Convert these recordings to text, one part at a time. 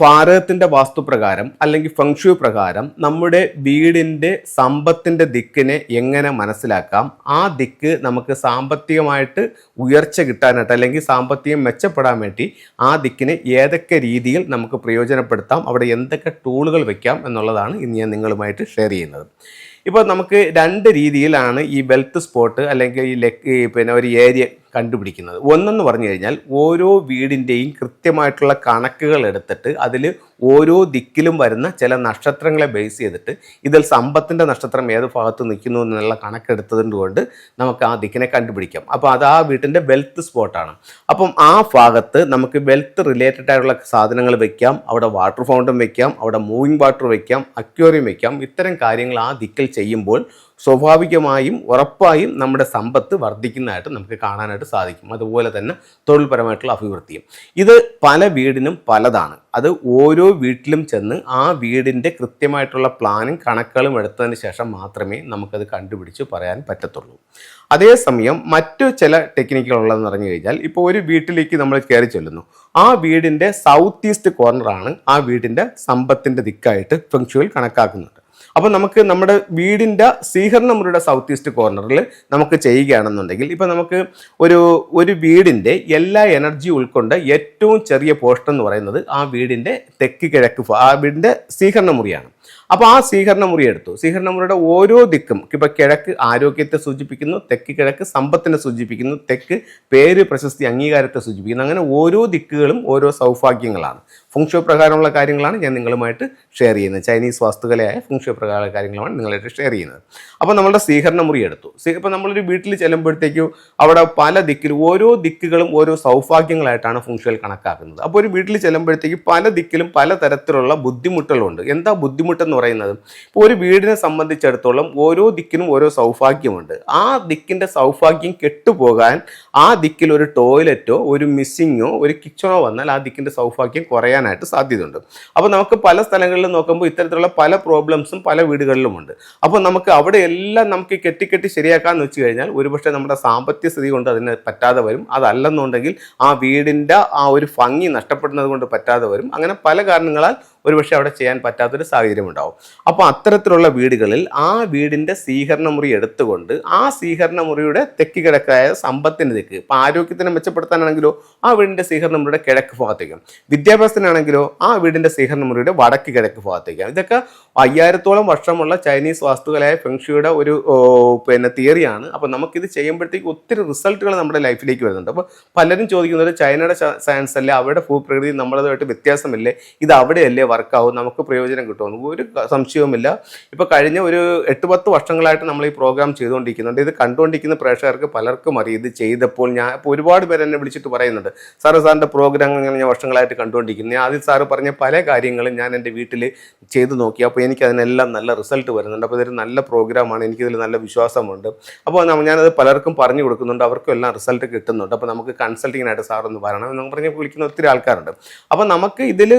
ഭാരതത്തിന്റെ വാസ്തുപ്രകാരം അല്ലെങ്കിൽ ഫംഗ്ഷു പ്രകാരം നമ്മുടെ വീടിന്റെ സമ്പത്തിന്റെ ദിക്കിനെ എങ്ങനെ മനസ്സിലാക്കാം? ആ ദിക്ക് നമുക്ക് സാമ്പത്തികമായിട്ട് ഉയർച്ച കിട്ടാനായിട്ട് അല്ലെങ്കിൽ സാമ്പത്തികം മെച്ചപ്പെടാൻ വേണ്ടി ആ ദിക്കിനെ ഏതൊക്കെ രീതിയിൽ നമുക്ക് പ്രയോജനപ്പെടുത്താം? അവിടെ എന്തൊക്കെ ടൂളുകൾ വയ്ക്കാം എന്നുള്ളതാണ് ഇന്ന് ഞാൻ നിങ്ങളുമായിട്ട് ഷെയർ ചെയ്യുന്നത്. ഇപ്പോൾ നമുക്ക് രണ്ട് രീതിയിലാണ് ഈ വെൽത്ത് സ്പോട്ട് അല്ലെങ്കിൽ ഈ പിന്നെ ഒരു ഏരിയ കണ്ടുപിടിക്കുന്നത്. ഒന്നെന്ന് പറഞ്ഞു കഴിഞ്ഞാൽ ഓരോ വീടിന്റെയും കൃത്യമായിട്ടുള്ള കണക്കുകൾ എടുത്തിട്ട് അതിൽ ഓരോ ദിക്കിലും വരുന്ന ചില നക്ഷത്രങ്ങളെ ബേസ് ചെയ്തിട്ട് ഇതിൽ സമ്പത്തിന്റെ നക്ഷത്രം ഏത് ഭാഗത്ത് നിൽക്കുന്നു എന്നുള്ള കണക്കെടുത്തതുകൊണ്ട് കൊണ്ട് നമുക്ക് ആ ദിക്കിനെ കണ്ടുപിടിക്കാം. അപ്പോൾ അത് ആ വീട്ടിന്റെ വെൽത്ത് സ്പോട്ടാണ് അപ്പം ആ ഭാഗത്ത് നമുക്ക് വെൽത്ത് റിലേറ്റഡ് ആയിട്ടുള്ള സാധനങ്ങൾ വെക്കാം അവിടെ വാട്ടർ ഫൗണ്ടൻ വെക്കാം അവിടെ മൂവിങ് വാട്ടർ വെക്കാം അക്വേറിയം വെക്കാം. ഇത്തരം കാര്യങ്ങൾ ആ ദിക്കിൽ ചെയ്യുമ്പോൾ സ്വാഭാവികമായും ഉറപ്പായും നമ്മുടെ സമ്പത്ത് വർദ്ധിക്കുന്നതായിട്ട് നമുക്ക് കാണാനായിട്ട് സാധിക്കും. അതുപോലെ തന്നെ തൊഴിൽപരമായിട്ടുള്ള അഭിവൃദ്ധിയും. ഇത് പല വീടിനും പലതാണ്. അത് ഓരോ വീട്ടിലും ചെന്ന് ആ വീടിന്റെ കൃത്യമായിട്ടുള്ള പ്ലാനും കണക്കുകളും എടുത്തതിന് ശേഷം മാത്രമേ നമുക്കത് കണ്ടുപിടിച്ച് പറയാൻ പറ്റത്തുള്ളൂ. അതേസമയം മറ്റു ചില ടെക്നിക്കുകൾ ഉള്ളതെന്ന് പറഞ്ഞു കഴിഞ്ഞാൽ ഇപ്പോൾ ഒരു വീട്ടിലേക്ക് നമ്മൾ കയറി ചെല്ലുന്നു. ആ വീടിന്റെ സൗത്ത് ഈസ്റ്റ് കോർണറാണ് ആ വീടിന്റെ സമ്പത്തിന്റെ ദിക്കായിട്ട് ഫെങ്ഷുവൽ കണക്കാക്കുന്നുണ്ട്. അപ്പോൾ നമുക്ക് നമ്മുടെ വീടിന്റെ സ്വീകരണ മുറിയുടെ സൗത്ത് ഈസ്റ്റ് കോർണറിൽ നമുക്ക് ചെയ്യുകയാണെന്നുണ്ടെങ്കിൽ ഇപ്പോൾ നമുക്ക് ഒരു ഒരു വീടിന്റെ എല്ലാ എനർജി ഉൾക്കൊണ്ട് ഏറ്റവും ചെറിയ പോർഷൻ എന്ന് പറയുന്നത് ആ വീടിന്റെ തെക്ക് കിഴക്ക് ആ വീടിന്റെ സ്വീകരണ മുറിയാണ്. അപ്പോൾ ആ സ്വീകരണ മുറി എടുത്തു. സ്വീകരണ മുറിയുടെ ഓരോ ദിക്കും ഇപ്പോൾ കിഴക്ക് ആരോഗ്യത്തെ സൂചിപ്പിക്കുന്നു തെക്ക് കിഴക്ക് സമ്പത്തിനെ സൂചിപ്പിക്കുന്നു തെക്ക് പേര് പ്രശസ്തി അംഗീകാരത്തെ സൂചിപ്പിക്കുന്നു. അങ്ങനെ ഓരോ ദിക്കുകളും ഓരോ സൗഭാഗ്യങ്ങളാണ്. ഫുങ്ഷോ പ്രകാരമുള്ള കാര്യങ്ങളാണ് ഞാൻ നിങ്ങളുമായിട്ട് ഷെയർ ചെയ്യുന്നത്. ചൈനീസ് വാസ്തുകലയായ ഫുങ്ഷോ പ്രകാരമുള്ള കാര്യങ്ങളാണ് നിങ്ങളായിട്ട് ഷെയർ ചെയ്യുന്നത്. അപ്പോൾ നമ്മളുടെ സ്വീകരണ മുറി എടുത്തു. ഇപ്പോൾ നമ്മളൊരു വീട്ടിൽ ചെല്ലുമ്പോഴത്തേക്കും അവിടെ പല ദിക്കിലും ഓരോ ദിക്കുകളും ഓരോ സൗഭാഗ്യങ്ങളായിട്ടാണ് ഫുങ്ഷോയിൽ കണക്കാക്കുന്നത്. അപ്പോൾ ഒരു വീട്ടിൽ ചെല്ലുമ്പോഴത്തേക്കും പല ദിക്കിലും പല തരത്തിലുള്ള ബുദ്ധിമുട്ടുകളുണ്ട്. എന്താ ബുദ്ധിമുട്ടെന്ന് പറയുന്നത്? ഇപ്പോൾ ഒരു വീടിനെ സംബന്ധിച്ചിടത്തോളം ഓരോ ദിക്കിനും ഓരോ സൗഭാഗ്യമുണ്ട്. ആ ദിക്കിന്റെ സൗഭാഗ്യം കെട്ടുപോകാൻ ആ ദിക്കിൽ ഒരു ടോയ്ലറ്റോ ഒരു മിസ്സിങ്ങോ ഒരു കിച്ചണോ വന്നാൽ ആ ദിക്കിന്റെ സൗഭാഗ്യം കുറയാനായിട്ട് സാധ്യതയുണ്ട്. അപ്പോൾ നമുക്ക് പല സ്ഥലങ്ങളിലും നോക്കുമ്പോൾ ഇത്തരത്തിലുള്ള പല പ്രോബ്ലംസും പല വീടുകളിലുമുണ്ട്. അപ്പോൾ നമുക്ക് അവിടെ എല്ലാം നമുക്ക് കെട്ടിക്കെട്ടി ശരിയാക്കാമെന്ന് വെച്ച് കഴിഞ്ഞാൽ ഒരുപക്ഷെ നമ്മുടെ സാമ്പത്തിക സ്ഥിതി കൊണ്ട് അതിന് പറ്റാതെ വരും. അതല്ലെന്നുണ്ടെങ്കിൽ ആ വീടിന്റെ ആ ഒരു ഭംഗി നഷ്ടപ്പെടുന്നത് കൊണ്ട് പറ്റാതെ വരും. അങ്ങനെ പല കാരണങ്ങളാൽ ഒരുപക്ഷെ അവിടെ ചെയ്യാൻ പറ്റാത്തൊരു സാഹചര്യം ഉണ്ടാവും അപ്പോൾ അത്തരത്തിലുള്ള വീടുകളിൽ ആ വീടിന്റെ സ്വീകരണ മുറി എടുത്തുകൊണ്ട് ആ സ്വീകരണ മുറിയുടെ തെക്ക് കിഴക്കായ സമ്പത്തിന് ദിക്ക് ഇപ്പോൾ ആരോഗ്യത്തിനെ മെച്ചപ്പെടുത്താനാണെങ്കിലോ ആ വീടിന്റെ സ്വീകരണ മുറിയുടെ കിഴക്ക് ഭാഗത്തേക്കും വിദ്യാഭ്യാസത്തിനാണെങ്കിലോ ആ വീടിന്റെ സ്വീകരണ മുറിയുടെ വടക്ക് കിഴക്ക് ഭാഗത്തേക്കും. ഇതൊക്കെ അയ്യായിരത്തോളം വർഷമുള്ള ചൈനീസ് വാസ്തുകലായ ഫെങ്ഷിയുടെ ഒരു പിന്നെ തിയറിയാണ്. അപ്പോൾ നമുക്കിത് ചെയ്യുമ്പോഴത്തേക്ക് ഒത്തിരി റിസൾട്ടുകൾ നമ്മുടെ ലൈഫിലേക്ക് വരുന്നുണ്ട്. അപ്പോൾ പലരും ചോദിക്കുന്നത് ചൈനയുടെ സയൻസ് അല്ലേ അവരുടെ ഭൂപ്രകൃതി നമ്മളതുമായിട്ട് വ്യത്യാസമില്ലേ ഇത് അവിടെയല്ലേ വർക്കാവും നമുക്ക് പ്രയോജനം കിട്ടുമെന്ന് ഒരു സംശയവുമില്ല. ഇപ്പോൾ കഴിഞ്ഞ ഒരു എട്ട് പത്ത് വർഷങ്ങളായിട്ട് നമ്മൾ ഈ പ്രോഗ്രാം ചെയ്തുകൊണ്ടിരിക്കുന്നുണ്ട്. ഇത് കണ്ടുകൊണ്ടിരിക്കുന്ന പ്രേക്ഷകർക്ക് പലർക്കും അറിയാം. ഇത് ചെയ്തപ്പോൾ ഞാൻ ഇപ്പോൾ ഒരുപാട് പേര് എന്നെ വിളിച്ചിട്ട് പറയുന്നുണ്ട്. സാറ് സാറിന്റെ പ്രോഗ്രാം ഞാൻ വർഷങ്ങളായിട്ട് കണ്ടുകൊണ്ടിരിക്കുന്നു. ഞാൻ ആദ്യം സാറ് പറഞ്ഞ പല കാര്യങ്ങളും ഞാൻ എന്റെ വീട്ടിൽ ചെയ്തു നോക്കി. അപ്പോൾ എനിക്ക് അതിനെല്ലാം നല്ല റിസൾട്ട് വരുന്നുണ്ട്. അപ്പോൾ ഇതൊരു നല്ല പ്രോഗ്രാമാണ് എനിക്കിതിൽ നല്ല വിശ്വാസമുണ്ട്. അപ്പോൾ ഞാനത് പലർക്കും പറഞ്ഞു കൊടുക്കുന്നുണ്ട്. അവർക്കും എല്ലാം റിസൾട്ട് കിട്ടുന്നുണ്ട്. അപ്പോൾ നമുക്ക് കൺസൾട്ടിങ്ങിനായിട്ട് സാറൊന്ന് വരണം എന്ന് പറഞ്ഞ് വിളിക്കുന്ന ഒത്തിരി ആൾക്കാരുണ്ട്. അപ്പോൾ നമുക്ക് ഇതിൽ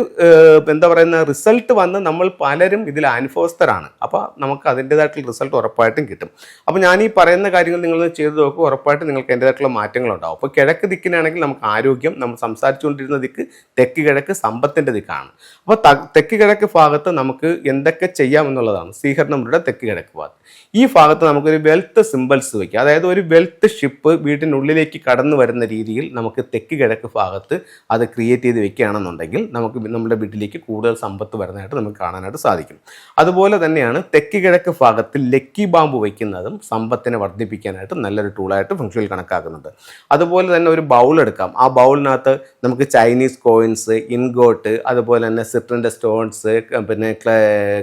എന്താ പറയുന്ന റിസൾട്ട് വന്ന് നമ്മൾ പലരും ഇതിൽ അനുഭവസ്ഥരാണ് അപ്പോൾ നമുക്ക് അതിന്റെതായിട്ടുള്ള റിസൾട്ട് ഉറപ്പായിട്ടും കിട്ടും. അപ്പോൾ ഞാൻ ഈ പറയുന്ന കാര്യങ്ങൾ നിങ്ങൾ ചെയ്തു നോക്കുക ഉറപ്പായിട്ടും നിങ്ങൾക്ക് അതിന്റെതായിട്ടുള്ള മാറ്റങ്ങളുണ്ടാവും. അപ്പോൾ കിഴക്ക് ദിക്കിനാണെങ്കിൽ നമുക്ക് ആരോഗ്യം നമ്മൾ സംസാരിച്ചുകൊണ്ടിരുന്ന ദിക്ക് തെക്ക് കിഴക്ക് സമ്പത്തിന്റെ ദിക്കാണ്. അപ്പോൾ തെക്ക് കിഴക്ക് ഭാഗത്ത് നമുക്ക് എന്തൊക്കെ ചെയ്യാമെന്നുള്ളതാണ് സ്വീകരണമുരുടെ തെക്ക് കിഴക്ക് ഭാഗത്ത്. ഈ ഭാഗത്ത് നമുക്കൊരു വെൽത്ത് സിമ്പിൾസ് വയ്ക്കാം അതായത് ഒരു വെൽത്ത് ഷിപ്പ് വീട്ടിനുള്ളിലേക്ക് കടന്നു വരുന്ന രീതിയിൽ നമുക്ക് തെക്ക് കിഴക്ക് ഭാഗത്ത് അത് ക്രിയേറ്റ് ചെയ്ത് വെക്കുകയാണെന്നുണ്ടെങ്കിൽ നമുക്ക് നമ്മുടെ വീട്ടിലേക്ക് കൂടുതൽ സമ്പത്ത് വരുന്നതായിട്ട് നമുക്ക് കാണാനായിട്ട് സാധിക്കും. അതുപോലെ തന്നെയാണ് തെക്ക് കിഴക്ക് ഭാഗത്ത് ലക്കി ബാമ്പ് വയ്ക്കുന്നതും സമ്പത്തിനെ വർദ്ധിപ്പിക്കാനായിട്ട് നല്ലൊരു ടൂളായിട്ട് ഫംഗ്ഷനിൽ കണക്കാക്കുന്നുണ്ട്. അതുപോലെ തന്നെ ഒരു ബൗൾ എടുക്കാം. ആ ബൗളിനകത്ത് നമുക്ക് ചൈനീസ് കോയിൻസ് ഇൻഗോട്ട് അതുപോലെ തന്നെ സിട്രിന്റെ സ്റ്റോൺസ് പിന്നെ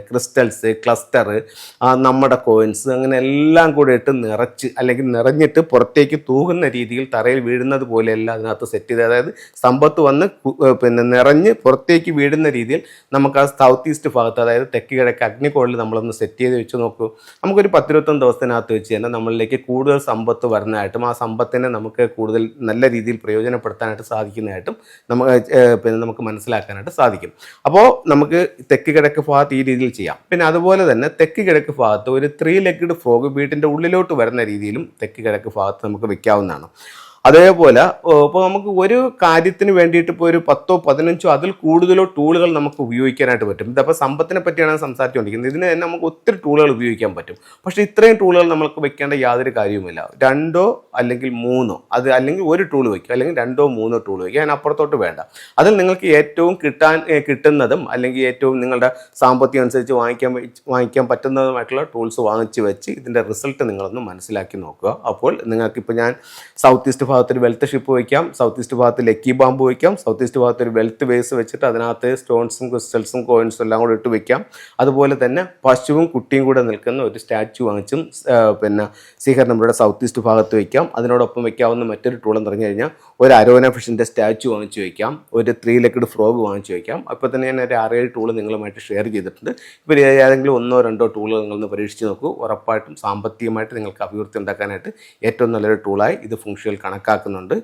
ക്രിസ്റ്റൽസ് ക്ലസ്റ്റർ നമ്മുടെ കോയിൻസ് അങ്ങനെ എല്ലാം കൂടെ ഇട്ട് നിറച്ച് അല്ലെങ്കിൽ നിറഞ്ഞിട്ട് പുറത്തേക്ക് തൂകുന്ന രീതിയിൽ തറയിൽ വീഴുന്നത് പോലെയല്ല അതിനകത്ത് സെറ്റ് ചെയ്ത് അതായത് സമ്പത്ത് വന്ന് പിന്നെ നിറഞ്ഞ് പുറത്തേക്ക് വീഴുന്ന രീതിയിൽ നമുക്ക് ആ സൗത്ത് ഈസ്റ്റ് ഭാഗത്ത് അതായത് തെക്ക് കിഴക്ക് അഗ്നിക്കോളിൽ നമ്മളൊന്ന് സെറ്റ് ചെയ്ത് വെച്ച് നോക്കൂ. നമുക്കൊരു പത്തിരുപത്തൊന്ന് ദിവസത്തിനകത്ത് വെച്ച് തന്നെ നമ്മളിലേക്ക് കൂടുതൽ സമ്പത്ത് വരുന്നതായിട്ടും ആ സമ്പത്തിനെ നമുക്ക് കൂടുതൽ നല്ല രീതിയിൽ പ്രയോജനപ്പെടുത്താനായിട്ട് സാധിക്കുന്നതായിട്ടും നമുക്ക് പിന്നെ നമുക്ക് മനസ്സിലാക്കാനായിട്ട് സാധിക്കും. അപ്പോൾ നമുക്ക് തെക്ക് കിഴക്ക് ഭാഗത്ത് ഈ രീതിയിൽ ചെയ്യാം. പിന്നെ അതുപോലെ തന്നെ തെക്ക് കിഴക്ക് ഭാഗത്ത് ഒരു ത്രീ ലെഗ്ഡ് ഫ്രോഗ് വീട്ടിന്റെ ഉള്ളിലോട്ട് വരുന്ന രീതിയിലും തെക്ക് കിഴക്ക് ഭാഗത്ത് നമുക്ക് വെക്കാവുന്നതാണ്. അതേപോലെ ഇപ്പോൾ നമുക്ക് ഒരു കാര്യത്തിന് വേണ്ടിയിട്ട് ഇപ്പോൾ ഒരു പത്തോ പതിനഞ്ചോ അതിൽ കൂടുതലോ ടൂളുകൾ നമുക്ക് ഉപയോഗിക്കാനായിട്ട് പറ്റും. ഇതപ്പോൾ സമ്പത്തിനെ പറ്റിയാണ് സംസാരിച്ചുകൊണ്ടിരിക്കുന്നത് ഇതിന് തന്നെ നമുക്ക് ഒത്തിരി ടൂളുകൾ ഉപയോഗിക്കാൻ പറ്റും. പക്ഷേ ഇത്രയും ടൂളുകൾ നമുക്ക് വെക്കേണ്ട യാതൊരു കാര്യവുമില്ല. രണ്ടോ അല്ലെങ്കിൽ മൂന്നോ അത് അല്ലെങ്കിൽ ഒരു ടൂൾ വയ്ക്കുക അല്ലെങ്കിൽ രണ്ടോ മൂന്നോ ടൂൾ വയ്ക്കുക അതിനപ്പുറത്തോട്ട് വേണ്ട. അതിൽ നിങ്ങൾക്ക് ഏറ്റവും കിട്ടാൻ കിട്ടുന്നതും അല്ലെങ്കിൽ ഏറ്റവും നിങ്ങളുടെ സാമ്പത്തികം അനുസരിച്ച് വാങ്ങിക്കാൻ വാങ്ങിക്കാൻ പറ്റുന്നതുമായിട്ടുള്ള ടൂൾസ് വാങ്ങിച്ച് വെച്ച് ഇതിന്റെ റിസൾട്ട് നിങ്ങളൊന്ന് മനസ്സിലാക്കി നോക്കുക. അപ്പോൾ നിങ്ങൾക്കിപ്പോൾ ഞാൻ സൗത്ത് ഈസ്റ്റ് ഭാഗത്ത് ഒരു വെൽത്ത് ഷിപ്പ് വയ്ക്കാം സൗത്ത് ഈസ്റ്റ് ഭാഗത്ത് ലക്കി ബാമ്പ് വയ്ക്കാം സൗത്ത് ഈസ്റ്റ് ഭാഗത്ത് ഒരു വെൽത്ത് ബേസ് വെച്ചിട്ട് അതിനകത്ത് സ്റ്റോൺസും ക്രിസ്റ്റൽസും കോയിൻസും എല്ലാം കൂടെ ഇട്ട് വെക്കാം. അതുപോലെ തന്നെ പശുവും കുട്ടിയും കൂടെ നിൽക്കുന്ന ഒരു സ്റ്റാച്ചു വാങ്ങിച്ചും പിന്നെ സീഹർ നമ്മുടെ സൗത്ത് ഈസ്റ്റ് ഭാഗത്ത് വയ്ക്കാം അതിനോടൊപ്പം വെക്കാവുന്ന മറ്റൊരു ടൂൾ എന്ന് പറഞ്ഞു കഴിഞ്ഞാൽ ഒരു അരോന ഫിഷിന്റെ സ്റ്റാച്ചു വാങ്ങിച്ചു വയ്ക്കാം ഒരു ത്രീ ലെക്കഡ് ഫ്രോഗ് വാങ്ങിച്ചു വയ്ക്കാം അപ്പോൾ തന്നെ ഞാൻ ഒരു ആറേഴ് ടൂൾ നിങ്ങളുമായിട്ട് ഷെയർ ചെയ്തിട്ടുണ്ട്. ഇപ്പോൾ ഏതെങ്കിലും ഒന്നോ രണ്ടോ ടൂളുകൾ നിങ്ങളൊന്ന് പരീക്ഷിച്ച് നോക്കൂ. ഉറപ്പായിട്ടും സാമ്പത്തികമായിട്ട് നിങ്ങൾക്ക് അഭിവൃദ്ധി ഉണ്ടാക്കാനായിട്ട് ഏറ്റവും നല്ലൊരു ടൂളായി ഇത് ഫംഗ്ഷനിൽ കണക്കാക്കുന്നുണ്ട്.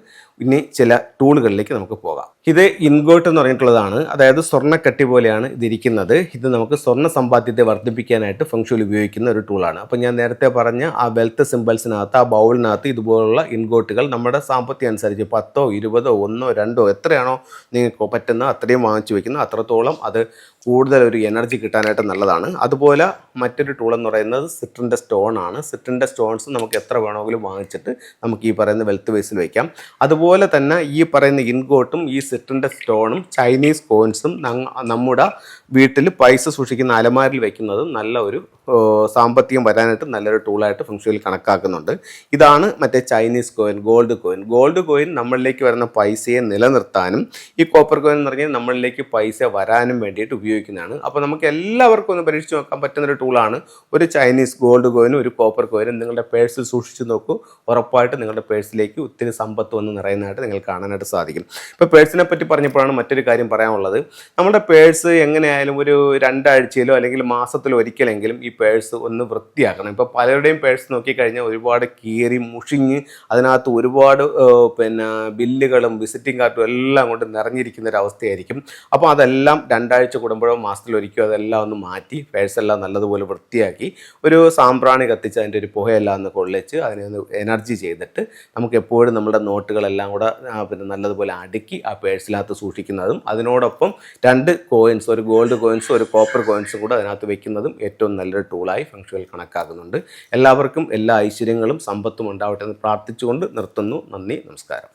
ഇനി ചില ടൂളുകളിലേക്ക് നമുക്ക് പോകാം. ഇത് ഇൻഗോട്ട് എന്ന് പറഞ്ഞിട്ടുള്ളതാണ്. അതായത് സ്വർണക്കട്ടി പോലെയാണ് ഇതിരിക്കുന്നത്. ഇത് നമുക്ക് സ്വർണ സമ്പാദ്യത്തെ വർദ്ധിപ്പിക്കാനായിട്ട് ഫംഗ്ഷനിൽ ഉപയോഗിക്കുന്ന ഒരു ടൂളാണ് അപ്പോൾ ഞാൻ നേരത്തെ പറഞ്ഞ ആ വെൽത്ത് സിമ്പിൾസിനകത്ത് ആ ബൗളിനകത്ത് ഇതുപോലുള്ള ഇൻഗോട്ടുകൾ നമ്മുടെ സാമ്പത്തികം അനുസരിച്ച് പത്തോ ഇരുപതോ ഒന്നോ രണ്ടോ എത്രയാണോ നിങ്ങൾക്ക് പറ്റുന്ന അത്രയും വാങ്ങിച്ചു വയ്ക്കുന്നു അത്രത്തോളം അത് കൂടുതൽ ഒരു എനർജി കിട്ടാനായിട്ട് നല്ലതാണ്. അതുപോലെ മറ്റൊരു ടൂൾ എന്ന് പറയുന്നത് സിട്രിന്റെ സ്റ്റോൺ ആണ്. സിട്രിന്റെ സ്റ്റോൺസ് നമുക്ക് എത്ര വേണമെങ്കിലും വാങ്ങിച്ചിട്ട് നമുക്ക് ഈ പറയുന്ന വെൽത്ത് വേസിൽ വയ്ക്കാം അതുപോലെ തന്നെ ഈ പറയുന്ന ഇൻഗോട്ടും ഈ സിട്രിന്റെ സ്റ്റോണും ചൈനീസ് കോയിൻസും നമ്മുടെ വീട്ടിൽ പൈസ സൂക്ഷിക്കുന്ന അലമാരിൽ വയ്ക്കുന്നതും നല്ല ഒരു സാമ്പത്തികം വരാനായിട്ട് നല്ലൊരു ടൂളായിട്ട് ഫംഗ്ഷനിൽ കണക്കാക്കുന്നുണ്ട്. ഇതാണ് മറ്റേ Chinese coin gold coin. Gold coin നമ്മളിലേക്ക് വരുന്ന പൈസയെ നിലനിർത്താനും ഈ കോപ്പർ കോയിൻ എന്ന് പറഞ്ഞാൽ നമ്മളിലേക്ക് പൈസ വരാനും വേണ്ടിയിട്ട് ഉപയോഗിക്കുന്നതാണ്. അപ്പോൾ നമുക്ക് എല്ലാവർക്കും ഒന്ന് പരീക്ഷിച്ച് നോക്കാൻ പറ്റുന്ന ഒരു ടൂളാണ് ഒരു ചൈനീസ് ഗോൾഡ് കോയിനും ഒരു കോപ്പർ കോയിനും നിങ്ങളുടെ പേഴ്സിൽ സൂക്ഷിച്ച് നോക്കൂ. ഉറപ്പായിട്ട് നിങ്ങളുടെ പേഴ്സിലേക്ക് ഒത്തിരി സമ്പത്ത് വന്ന് നിറയുന്നതായിട്ട് നിങ്ങൾ കാണാനായിട്ട് സാധിക്കും. ഇപ്പോൾ പേഴ്സിനെ പറ്റി പറഞ്ഞപ്പോഴാണ് മറ്റൊരു കാര്യം പറയാനുള്ളത്. നമ്മുടെ പേഴ്സ് എങ്ങനെയായാലും ഒരു രണ്ടാഴ്ചയിലോ അല്ലെങ്കിൽ മാസത്തിലോ ഒരിക്കലെങ്കിലും ഈ പേഴ്സ് ഒന്ന് വൃത്തിയാക്കണം. ഇപ്പോൾ പലരുടെയും പേഴ്സ് നോക്കിക്കഴിഞ്ഞാൽ ഒരുപാട് കീറി മുഷിഞ്ഞ് അതിനകത്ത് ഒരുപാട് പിന്നെ ബില്ലുകളും വിസിറ്റിംഗ് കാർഡും എല്ലാം കൊണ്ട് നിറഞ്ഞിരിക്കുന്ന ഒരു അവസ്ഥയായിരിക്കും അപ്പോൾ അതെല്ലാം രണ്ടാഴ്ച കൂടുമ്പോഴോ മാസത്തിലൊരിക്കോ അതെല്ലാം ഒന്ന് മാറ്റി പേഴ്സ് എല്ലാം നല്ലതുപോലെ വൃത്തിയാക്കി ഒരു സാമ്പ്രാണി കത്തിച്ച് അതിന്റെ ഒരു പുകയെല്ലാം ഒന്ന് കൊള്ളിച്ച് അതിനെ ഒന്ന് എനർജി ചെയ്തിട്ട് നമുക്ക് എപ്പോഴും നമ്മുടെ നോട്ടുകളെല്ലാം കൂടെ പിന്നെ നല്ലതുപോലെ അടുക്കി ആ പേഴ്സിനകത്ത് സൂക്ഷിക്കുന്നതും അതിനോടൊപ്പം രണ്ട് കോയിൻസ് ഒരു ഗോൾഡ് കോയിൻസും ഒരു കോപ്പർ കോയിൻസും കൂടെ അതിനകത്ത് വെക്കുന്നതും ഏറ്റവും നല്ലൊരു ടൂളായി ഫംഗ്ഷനിൽ കണക്കാക്കുന്നുണ്ട്. എല്ലാവർക്കും എല്ലാ ഐശ്വര്യങ്ങളും സമ്പത്തും ഉണ്ടാവട്ടെ എന്ന് പ്രാർത്ഥിച്ചുകൊണ്ട് നിർത്തുന്നു. നന്ദി നമസ്കാരം.